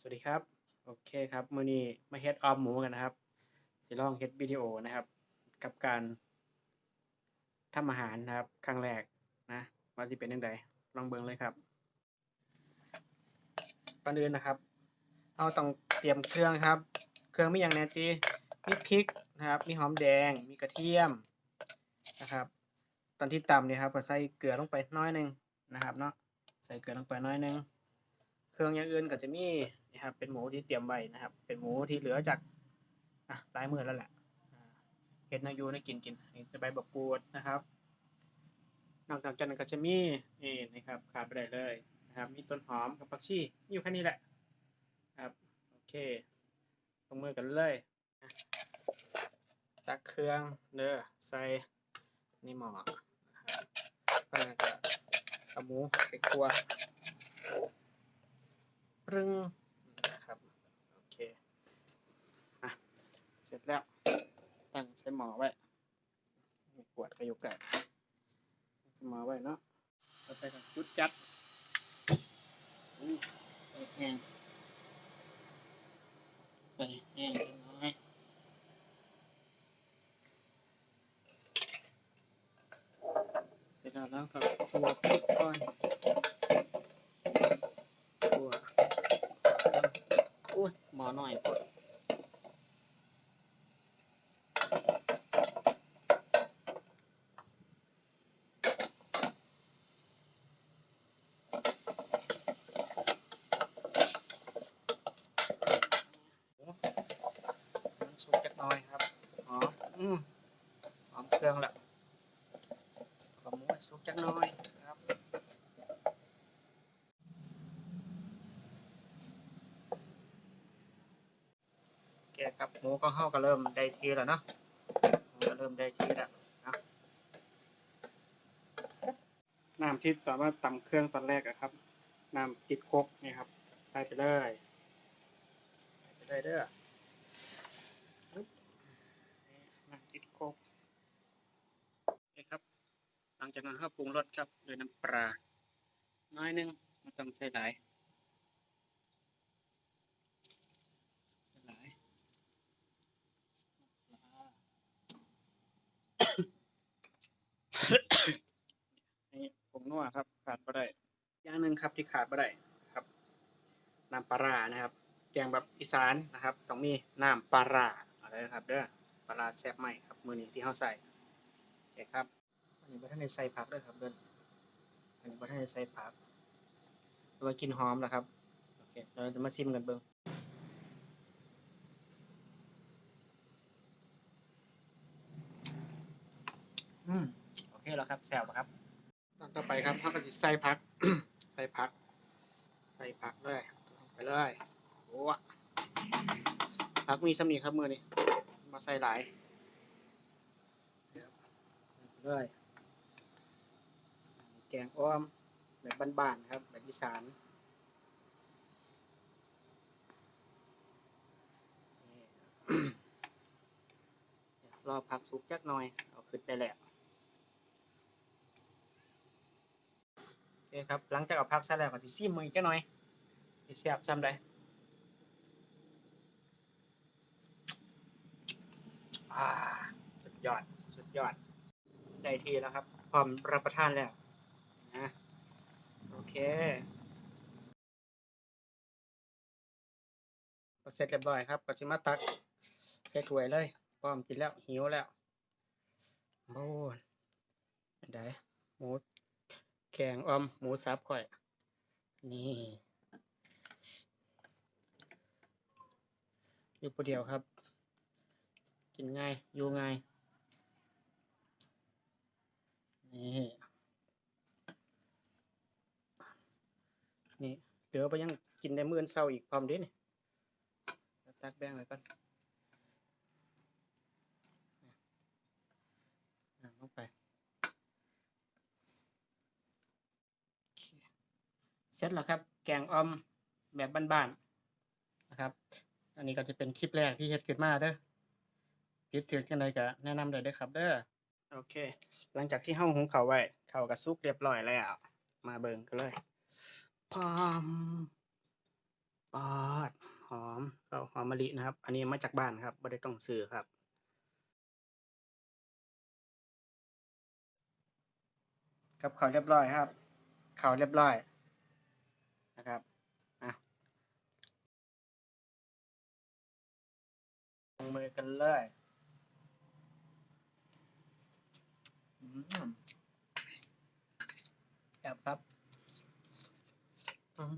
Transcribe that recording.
สวัสดีครับ โอเคครับมื้อนี้มาเฮ็ดออมหมูกันนะครับ สิลองเฮ็ดวิดีโอนะครับ กับการทำอาหารนะครับ ครั้งแรกนะว่าสิเป็นจังไดลองเบิ่งเลยครับก่อนอื่นนะครับเราต้องเตรียมเครื่องครับ เครื่องมีหยังแหน่ติมีพริกนะครับ มีหอมแดง มีกระเทียมนะครับ ตอนที่ตำเนี่ยครับก็ใส่เกลือลงไปน้อยหนึงนะครับเนาะใส่เกลือลงไปน้อยหนึง เครื่องอย่างอื่นก็จะมี นะครับ เป็นหมูที่เตรียมไว้นะครับ เป็นหมูที่เหลือจากอะหลายมือแล้วแหละเฮ็ดนาอยู่ในะกินกินอันนี่จะใบบักกูดนะครับนอกจากนั้นก็จะมีนี่นะครับขาดไปได้เลยนะครับ มีต้นหอมกับผักชีมีอยู่แค่นี้แหละครับโอเคลงมือกันเลยตักเครื่องเด้อใส่นี่หม้อนะครับแล้วก็เอาหมูไปคั่วปรึงนะครับ โอเคอะ เสร็จแล้ว ตั้งใส่หม้อไว้มีขวดก็อยู่ไก่ใส่หม้อไว้เนาะแล้วไปกับจุดจัดไปแห้งไปแห้งเล็กน้อยเสร็จแล้วแล้วก็ตัวพริกก่อนคั่วอุ้ยหมอหน่อยกดมันสุกจักหน่อยครับหอมอืมหอมเครื่องละขอหมูให้ สุกจักหน่อยครับโอเคครับหมูก็เข้าก็เริ่มได้ทีแล้วเนาะหมูก็เริ่มได้ทีแล้วนะน้ำที่ตอนว่าตำเครื่องตอนแรกอะครับน้ำติดโคกนี่ครับใส่ไปเลยใส่ไปเลยเด้อปึ๊บนี่น้ำติดโคกโอเคครับ หลัง จากนั้นเราปรุงรสครับด้วยน้ำปลาน้อยหนึงไม่ต้องใส่หลายหลายนี่ผงนัวครับขาดบ่ได้อย่างหนึ่งครับที่ขาดบ่ได้ครับน้ำปลาร้านะครับ แกงแบบอีสานนะครับต้องมีน้ำปลาร้าอะไรนะครับเด้อปลาร้าแซ่บใหม่ครับมือนี้ที่เฮาใส่โอเคครับ อันนี้บ่ทันได้ใส่ผักเด้อครับเด้ออันนี้บ่ทันได้ใส่ผักเอามากินหอมแล้วครับโอเคเดี๋ยวเราจะมาชิมกันเบิ่งอืมโอเคแล้วครับแซวแล้วครับตอนต่อไปครับเขาก็จะใส่ผัก ใส่ผัก ใส่ผักเลยลงไปเลยโอ้ะผักมีสำนีครับมือนี่มาใส่หลายครับใส่ไปเลย แกงอ้อมแบบบ้านๆครับ แบบอีสานรอผักสุกจักหน่อย เอาขึ้นได้แล้วโอเคครับ หลังจากเอาผักใส่แล้วก็สิซิมมืออีกจักหน่อยสิแซ่บซ้ำได้สุดยอด สุดยอด ได้ทีแล้วครับ พร้อมรับประทานแล้ว เคพอเสร็จเรียบร้อยครับก็จะมาตักใส่ถ้วยเลยพร้อมกินแล้วหิวแล้วโอ้ยเป็นไดหมูแกงออมหมูสับข่อย นี่อยู่ผู้เดียวครับ กินง่าย อยู่ง่าย นี่ นี่เดี๋ยวไปยังกินได้มื้อนเช้าอีกพร้อมด้นี่ตักแบ่งไว้ก่อนลงไปเสร็จแล้วครับ แกงอ่อมแบบบ้านๆนะครับ อันนี้ก็จะเป็นคลิปแรกที่เฮ็ดขึ้นมาเด้อผิดถือจังไดก็แนะนำได้เด้อครับเด้อโอเค หลังจากที่เฮาหุงข้าวไว้ข้าวก็สุกเรียบร้อยแล้ว มาเบิ่งกันเลย พามปอดหอมก็หอมมะลินะครับ อันนี้มาจากบ้านครับไม่ได้ต้องซื้อครับ กับเขาเรียบร้อยครับ เขาเรียบร้อยนะครับอะลงมือกันเลยจับครับ from